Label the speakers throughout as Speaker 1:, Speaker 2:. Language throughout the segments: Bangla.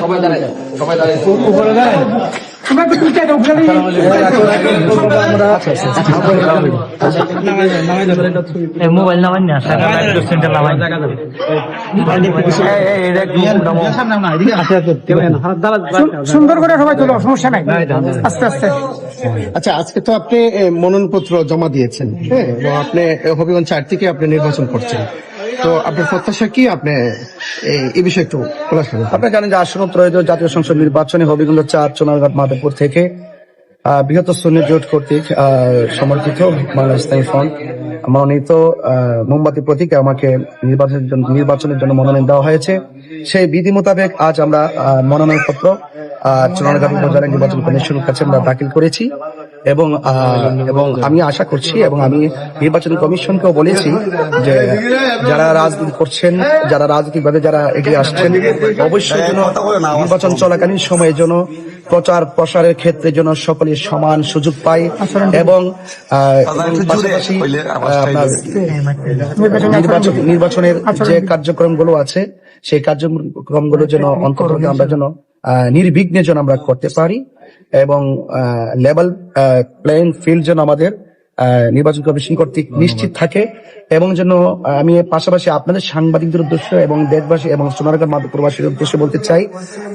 Speaker 1: সবাই দাঁড়ায়। সবাই দাঁড়ায় মোবাইল নামাই না সেন্টার
Speaker 2: সুন্দর করে সবাই চলো সমস্যা নাই। আস্তে আস্তে।
Speaker 3: আচ্ছা আজকে তো আপনি মনোনয়নপত্র জমা দিয়েছেন হ্যাঁ? আপনি হবিগঞ্জ চার থেকে আপনি নির্বাচন করছেন। তো আপনার প্রত্যাশা কি আপনি এই- বিষয়ে একটু খোলাসা।
Speaker 4: আপনারা জানেন যে আসন্ন ত্রয়োদশ জাতীয় সংসদ নির্বাচনে হবিগঞ্জ চার চোনারঘাট মাধবপুর থেকে আহ, বৃহত্তর সুন্নি জোট কর্তৃক আহ, সমর্থিত বাংলাদেশ ফ্রন্ট মনোনীত মোমবাতি প্রতীকে আমাকে নির্বাচনের জন্য নির্বাচনের জন্য মনোনয়ন দেওয়া হয়েছে। সেই বিধি মোতাবেক আজ আমরা মনোনয়ন পত্র উপজেলা নির্বাচন কমিশনের কাছে আমরা দাখিল করেছি এবং এবং আমি আশা করছি এবং আমি নির্বাচন কমিশনকেও বলেছি যে যারা রাজনীতি করছেন যারা রাজনৈতিকভাবে যারা এগিয়ে আসছেন অবশ্যই যেন নির্বাচন চলাকালীন সময়ে যেন প্রচার প্রসারের ক্ষেত্রে যেন সকলে সমান সুযোগ পায় এবং পাশাপাশি আহ, আপনার নির্বাচন নির্বাচনের যে কার্যক্রমগুলো আছে সেই কার্যক্রমগুলো যেন অন্তত আমরা যেন নির্বিঘ্নে যেন আমরা করতে পারি এবং লেভেল প্লেইং ফিল্ড যেন আমাদের আহ, নির্বাচন কমিশন কর্তৃক নিশ্চিত থাকে এবং যেন আমি পাশাপাশি আপনাদের সাংবাদিকদের উদ্দেশ্য এবং দেশবাসী এবং সোনারগাঁ প্রবাসীর উদ্দেশ্যে বলতে চাই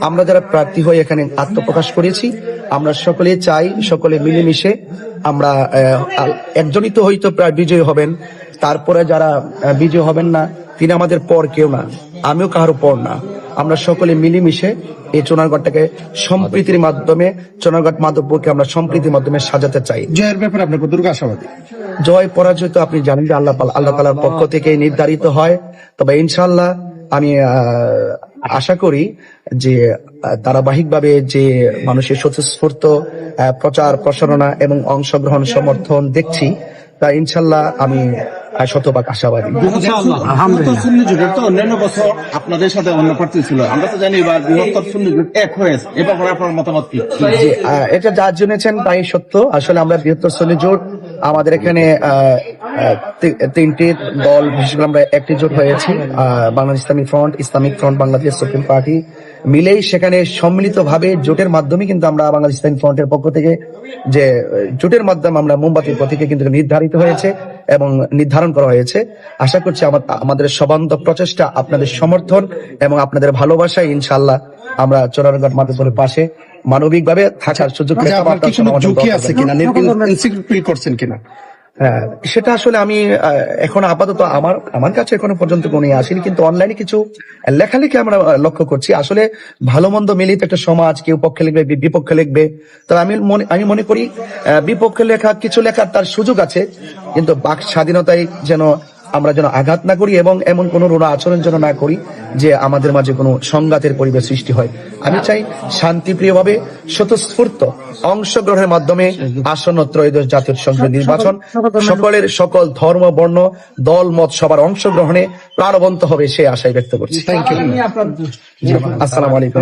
Speaker 4: আমরা যারা প্রার্থী হয়ে এখানে আত্মপ্রকাশ করেছি আমরা সকলে চাই সকলে মিলেমিশে আমরা একজনই তো হয়তো প্রায় বিজয়ী হবেন তারপরে যারা বিজয়ী হবেন না তিনি আমাদের পর কেউ না আমিও কারও পর না। আমরা সকলে মিলেমিশে এই চোনারগড়টাকে সম্প্রীতির মাধ্যমে চোনারগড় মাধবপুরকে আমরা সম্প্রীতির মাধ্যমে সাজাতে চাই।
Speaker 3: জয়ের ব্যাপারে আপনার কতটুকু আশাবাদী?
Speaker 4: জয় পরাজয় তো আপনি জানেন যে আল্লাহ আল্লাহ তালার পক্ষ থেকে নির্ধারিত হয় তবে ইনশাল্লাহ আমি আহ, আশা করি যে ধারাবাহিকভাবে যে মানুষের স্বতঃস্ফূর্ত আহ, প্রচার প্রসারণা এবং অংশগ্রহণ সমর্থন দেখছি তা ইনশাল্লাহ আমি শতভাগ আশাবাদী।
Speaker 5: অন্যান্য বছর আপনাদের সাথে অন্য প্রার্থী ছিল। আমরা তো জানি এবার বৃহত্তর সুন্নি জোট এক হয়েছে। এ ব্যাপারে আপনার মতামত কি?
Speaker 4: যে আহ, এটা যা জেনেছেন তাই সত্য। আসলে আমরা বৃহত্তর শ্রেণি জোট আমাদের এখানে তিনটি দল বিশেষ করে আমরা একটি জোট হয়েছি Bangladesh Islami front Islamic front Bangladesh supreme party. মিলেই সেখানে সম্মিলিত ভাবে জোটের মাধ্যমে কিন্তু আমরা বাংলাদেশ ইসলামী ফ্রন্টের পক্ষ থেকে যে জোটের মাধ্যমে আমরা মোমবাতির প্রতীকে কিন্তু নির্ধারিত হয়েছে এবং নির্ধারণ করা হয়েছে। আশা করছি আমাদের সবান্ত প্রচেষ্টা আপনাদের সমর্থন এবং আপনাদের ভালোবাসায় ইনশাল্লাহ আমরা চোরারঘাট মাধবপুরের পাশে মানবিকভাবে থাকার সুযোগ
Speaker 3: আচ্ছা, ঝুঁকি আছে কিনা? করছেন কিনা?
Speaker 4: হ্যাঁ, সেটা আসলে আমি এখন আপাতত আমার আমার কাছে এখনও পর্যন্ত কোনো ইয়ে আসেনি কিন্তু অনলাইনে কিছু লেখালেখি আমরা লক্ষ্য করছি। আসলে ভালো মন্দ মিলিত একটা সমাজ কেউ পক্ষে লিখবে বিপক্ষে লিখবে। তবে আমি মনে আমি মনে করি বিপক্ষে লেখা কিছু লেখার তার সুযোগ আছে কিন্তু বাক স্বাধীনতায় যেন আমরা যেন আঘাত না করি এবং এমন কোনো রুড়া আচরণ যেন না করি যে আমাদের মাঝে কোনো সংঘাতের পরিবেশ সৃষ্টি হয়। আমি চাই শান্তিপ্রিয়ভাবে স্বতঃস্ফূর্ত অংশগ্রহণের মাধ্যমে আসন্ন ত্রয়োদশ জাতীয় সংসদ নির্বাচন সকলের সকল ধর্ম বর্ণ দল মত সবার অংশগ্রহণে প্রাণবন্ত হবে সে আশাই ব্যক্ত করছি।
Speaker 3: থ্যাংক ইউ
Speaker 4: আসসালামু আলাইকুম।